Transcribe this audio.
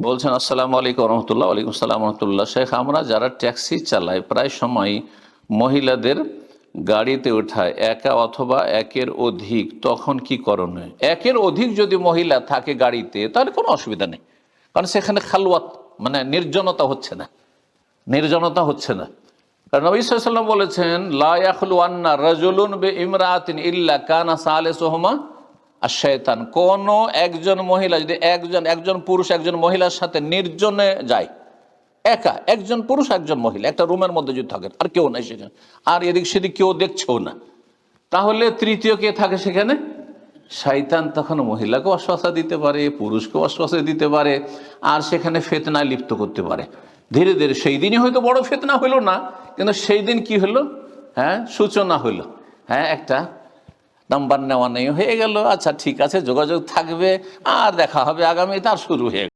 বলছেন, আসসালামু আলাইকুম রহমতুল্লাহ, ওয়ালাইকুম সালাম রহমতুল্লাহ। শেখ, আমরা যারা ট্যাক্সি চালাই, প্রায় সময় মহিলাদের গাড়িতে ওঠায়, একা অথবা একের অধিক, তখন কি করণীয়? একের অধিক যদি মহিলা থাকে গাড়িতে, তাহলে কোনো অসুবিধা নেই। কারণ সেখানে খালওয়াত মানে নির্জনতা হচ্ছে না। নির্জনতা হচ্ছে না। কারণ নবী সাল্লাম বলেছেন লায়াখলু আন্না রাজুলুন বে ইমরাতিন ইল্লা কানা সালে আর শয়তান কোন একজন মহিলা, যদি একজন একজন পুরুষ একজন মহিলার সাথে নির্জনে যায়, একা, একজন পুরুষ একজন মহিলা, একটা রুমের মধ্যে যদি থাকেন, আর কেউ নাই সেখানে, আর এদিক সেদিক কেউ দেখছেও না, তাহলে তৃতীয় কে থাকে সেখানে? শয়তান তখন মহিলাকে অশ্বাসা দিতে পারে পুরুষকে অশ্বাসা দিতে পারে, আর সেখানে ফেতনায় লিপ্ত করতে পারে। ধীরে ধীরে সেই দিনই হয়তো বড় ফেতনা হইল না, কিন্তু সেই দিন কি হলো? হ্যাঁ সূচনা হইল। হ্যাঁ একটা নাম্বার নেওয়া নেই, হয়ে গেল। আচ্ছা ঠিক আছে, যোগাযোগ থাকবে, আর দেখা হবে আগামী তার শুরু হয়ে